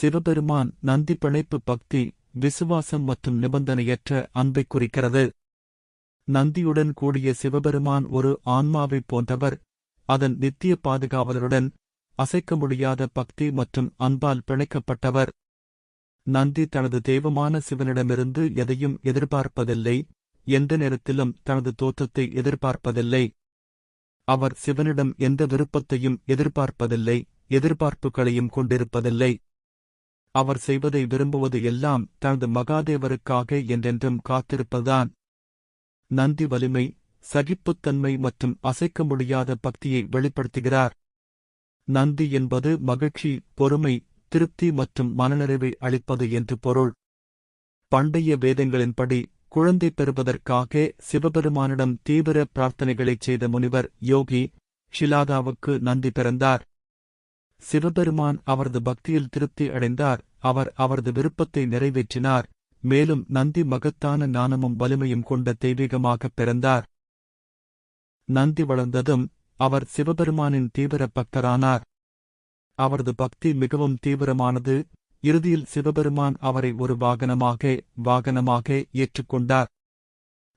சிவபெருமான் நந்தி பிழைப்பு பக்தி விசுவாசம் மற்றும் நிபந்தனையற்ற அன்பை குறிக்கிறது. நந்தியுடன் கூடிய சிவபெருமான் ஒரு ஆன்மாவைப் போன்றவர். அதன் நித்திய பாதுகாவலருடன் அசைக்க முடியாத பக்தி மற்றும் அன்பால் பிணைக்கப்பட்டவர். நந்தி தனது தெய்வமான சிவனிடமிருந்து எதையும் எதிர்பார்ப்பதில்லை. எந்த நேரத்திலும் தனது தோற்றத்தை எதிர்பார்ப்பதில்லை. அவர் சிவனிடம் எந்த விருப்பத்தையும் எதிர்பார்ப்பதில்லை. எதிர்பார்ப்புகளையும் கொண்டிருப்பதில்லை. அவர் செய்வதை விரும்புவது எல்லாம் தனது மகாதேவருக்காக என்றென்றும் காத்திருப்பதுதான். நந்தி வலிமை சகிப்புத்தன்மை மற்றும் அசைக்க முடியாத பக்தியை வெளிப்படுத்துகிறார். நந்தி என்பது மகிழ்ச்சி பொறுமை திருப்தி மற்றும் மனநிறைவை அளிப்பது என்று பொருள். பண்டைய வேதங்களின்படி குழந்தை பெறுவதற்காக சிவபெருமானிடம் தீவிர பிரார்த்தனைகளைச் செய்த முனிவர் யோகி ஷிலாதாவுக்கு நந்தி பிறந்தார். சிவபெருமான் அவரது பக்தியில் திருப்தி அடைந்தார். அவர் அவரது விருப்பத்தை நிறைவேற்றினார். மேலும் நந்தி மகத்தான ஞானமும் வலிமையும் கொண்ட தெய்வீகமாகப் பிறந்தார். நந்தி வளர்ந்ததும் அவர் சிவபெருமானின் தீவிர பக்தரானார். அவரது பக்தி மிகவும் தீவிரமானது. இறுதியில் சிவபெருமான் அவரை ஒரு வாகனமாக வாகனமாக ஏற்றுக்கொண்டார்.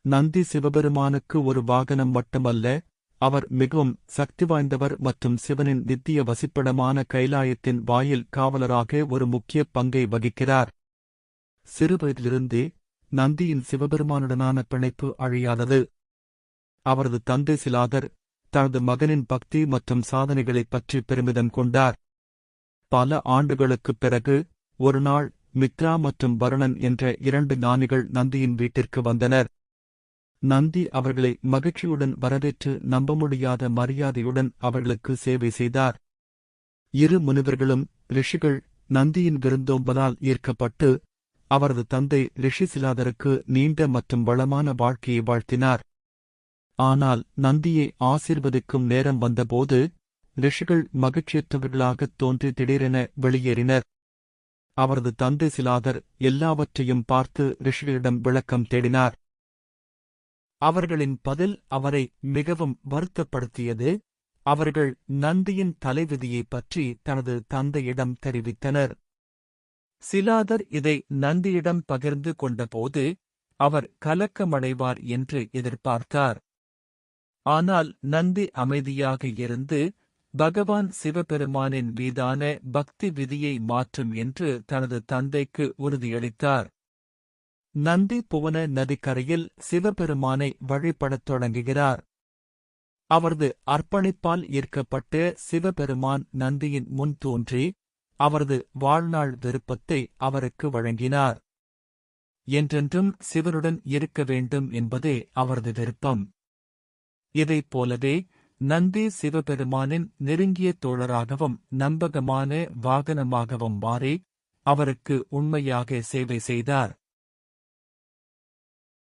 நந்தி சிவபெருமானுக்கு ஒரு வாகனம் மட்டுமல்ல அவர் மிகவும் சக்தி வாய்ந்தவர் மற்றும் சிவனின் நித்திய வசிப்பிடமான கைலாயத்தின் வாயில் காவலராக ஒரு முக்கிய பங்கை வகிக்கிறார். சிறுவயதிலிருந்தே நந்தியின் சிவபெருமானுடனான பிணைப்பு அழியாதது. அவரது தந்தை சிலாதர் தனது மகனின் பக்தி மற்றும் சாதனைகளைப் பற்றி பெருமிதம் கொண்டார். பல ஆண்டுகளுக்குப் பிறகு ஒருநாள் மித்ரா மற்றும் வருணன் என்ற இரண்டு ஞானிகள் நந்தியின் வீட்டிற்கு வந்தனர். நந்தி அவர்களை மகிழ்ச்சியுடன் வரவேற்று நம்ப முடியாத மரியாதையுடன் அவர்களுக்கு சேவை செய்தார். இரு முனிவர்களும் ரிஷிகள் நந்தியின் விருந்தோம்பலால் ஈர்க்கப்பட்டு அவரது தந்தை ரிஷி சிலாதருக்கு நீண்ட மற்றும் வளமான வாழ்க்கையை வாழ்த்தினார். ஆனால் நந்தியை ஆசிர்வதிக்கும் நேரம் வந்தபோது ரிஷிகள் மகிழ்ச்சியற்றவர்களாகத் தோன்றி திடீரென வெளியேறினர். அவரது தந்தை சிலாதர் எல்லாவற்றையும் பார்த்து ரிஷிகளிடம் விளக்கம் தேடினார். அவர்களின் பதில் அவரை மிகவும் வருத்தப்படுத்தியது. அவர்கள் நந்தியின் தலைவிதியைப் பற்றி தனது தந்தையிடம் தெரிவித்தனர். சிலாதர் இதை நந்தியிடம் பகிர்ந்து கொண்டபோது அவர் கலக்கமடைவார் என்று எதிர்பார்த்தார். ஆனால் நந்தி அமைதியாக இருந்து பகவான் சிவபெருமானின் மீதான பக்தி விதியை மாற்றும் என்று தனது தந்தைக்கு உறுதியளித்தார். நந்தி புவன நதிக்கரையில் சிவபெருமானை வழிபடத் தொடங்குகிறார். அவரது அர்ப்பணிப்பால் ஈர்க்கப்பட்டு சிவபெருமான் நந்தியின் முன் தோன்றி அவரது வாழ்நாள் விருப்பத்தை அவருக்கு வழங்கினார். என்றென்றும் சிவனுடன் இருக்க வேண்டும் என்பதே அவரது விருப்பம். இதைப் போலவே நந்தி சிவபெருமானின் நெருங்கிய தோழராகவும் நம்பகமான வாகனமாகவும் மாறி அவருக்கு உண்மையாக சேவை செய்தார்.